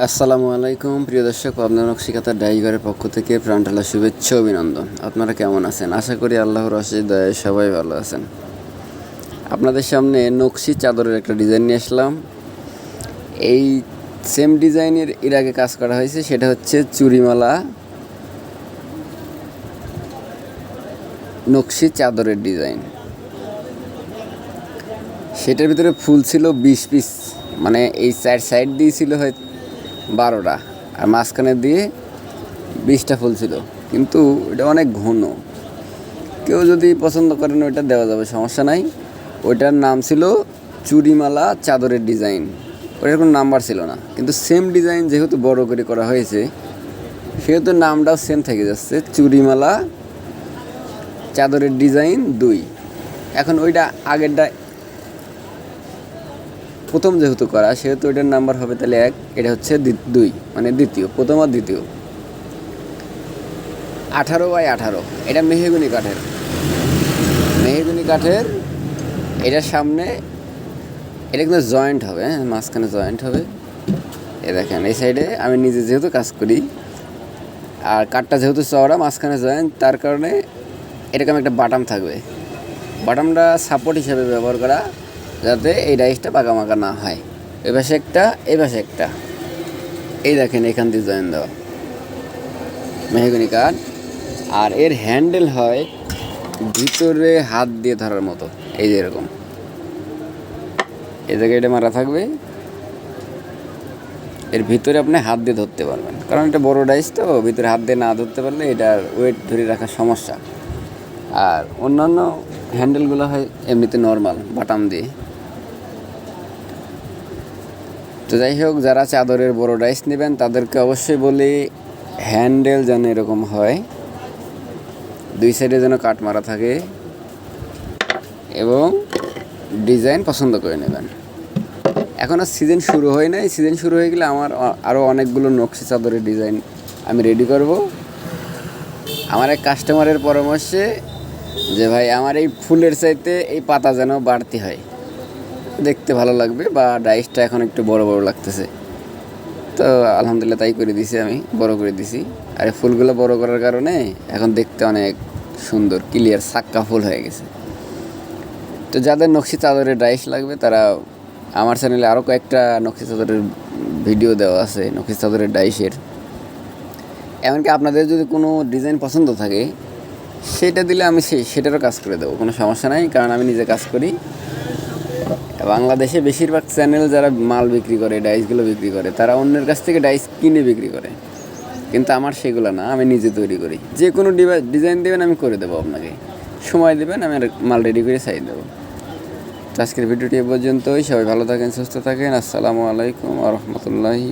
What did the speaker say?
আসসালামু আলাইকুম, প্রিয় দর্শক পাবনা নকশিকাতার ডাইঘরের পক্ষ থেকে প্রাণটালা শুভেচ্ছা অভিনন্দন। আপনারা কেমন আছেন? আশা করি আল্লাহর অশেষ দয়ায় সবাই ভালো আছেন। আপনাদের সামনে নকশি চাদরের একটা ডিজাইন নিয়ে আসলাম। এই সেম ডিজাইনের এর আগে কাজ করা হয়েছে, সেটা হচ্ছে চুরিমালা নকশি চাদরের ডিজাইন। সেটার ভিতরে ফুল ছিল বিশ পিস মানে এই চার সাইড দিয়েছিল হয় বারোটা। আর মাঝখানে দিয়ে বিশটা ফুল ছিল। কিন্তু এটা অনেক ঘন। কেউ যদি পছন্দ করেন ওইটা দেওয়া যাবে, সমস্যা নাই। ওইটার নাম ছিল চুরিমালা চাদরের ডিজাইন। ওইটার কোনো নাম্বার ছিল না। কিন্তু সেম ডিজাইন যেহেতু বড় করে করা হয়েছে, সেহেতু নামটাও সেম থেকে যাচ্ছে। চুরিমালা চাদরের ডিজাইন দুই। এখন ওইটা আগেরটা প্রথম যেহেতু করা, সেহেতু এটার নাম্বার হবে তাহলে এক, এটা হচ্ছে দুই মানে দ্বিতীয়, প্রথম আর দ্বিতীয়। আঠারো বাই আঠারো, এটা মেহেগুনি কাঠের। মেহেগুনি কাঠের, এটার সামনে, এটা কিন্তু জয়েন্ট হবে হ্যাঁ মাঝখানে জয়েন্ট হবে। এ দেখেন, এই সাইডে আমি নিজে যেহেতু কাজ করি, আর কাঠটা যেহেতু চওড়া, মাঝখানে জয়েন্ট তার কারণে এরকম একটা বাটাম থাকবে। বাটামটা সাপোর্ট হিসাবে ব্যবহার করা যাতে এই রাইসটা পাকামাকা না হয়। এ পাশে একটা এই পাশে একটা। এই দেখেন এখান দিয়ে জয়েন দেওয়া। মেহগুনি কাঠ। আর এর হ্যান্ডেল হয় ভিতরে হাত দিয়ে ধরার মতো। এই যে এরকম। এই জায়গায় এটা মারা থাকবে। এর ভিতরে আপনি হাত দিয়ে ধরতে পারবেন। কারণ এটা বড় ডাইস তো, ভিতরে হাত দিয়ে না ধরতে পারলে এটার ওয়েট ধরে রাখার সমস্যা। আর অন্যান্য হ্যান্ডেলগুলো হয় এমনিতে নর্মাল বাটাম দিয়ে। তো যাই হোক, যারা চাদরের বড় ডাইস নেবেন, তাদেরকে অবশ্যই বলি হ্যান্ডেল যেন এরকম হয়। দুই সাইডে যেন কাট মারা থাকে এবং ডিজাইন পছন্দ করে নেবেন। এখন আর সিজন শুরু হয় নাই। সিজন শুরু হয়ে গেলে আমার আরও অনেকগুলো নকশি চাদরের ডিজাইন আমি রেডি করব। আমার এক কাস্টমারের পরামর্শে যে, ভাই, আমার এই ফুলের চাইতে এই পাতা যেন বাড়তি হয়। দেখতে ভালো লাগবে, বা ডাইসটা এখন একটু বড় বড় লাগতেছে। তো আলহামদুলিল্লাহ তাই করে দিছি আমি, বড় করে দিছি। আর ফুলগুলো বড় করার কারণে এখন দেখতে অনেক সুন্দর ক্লিয়ার সাক্কা ফুল হয়ে গেছে। তো যাদের নকশি চাদরের ডাইস লাগবে, তারা আমার চ্যানেলে আরও কয়েকটা নকশি চাদরের ভিডিও দেওয়া আছে, নকশি চাদরের ডাইসের। এমনকি আপনাদের যদি কোনো ডিজাইন পছন্দ থাকে, সেটা দিলে আমি সেই সেটারও কাজ করে দেবো, কোনো সমস্যা নাই, কারণ আমি নিজে কাজ করি। বাংলাদেশে বেশিরভাগ চ্যানেল যারা মাল বিক্রি করে ডাইসগুলো বিক্রি করে, তারা অন্যের কাছ থেকে ডাইস কিনে বিক্রি করে। কিন্তু আমার সেগুলো না, আমি নিজে তৈরি করি। যে কোনো ডিজাইন দেবেন, আমি করে দেবো আপনাকে। সময় দেবেন, আমি মাল রেডি করে সাই দেবো। আজকের ভিডিওটি এ পর্যন্তই। সবাই ভালো থাকেন, সুস্থ থাকেন। আসসালামু আলাইকুম আ রহমতুল্লাহি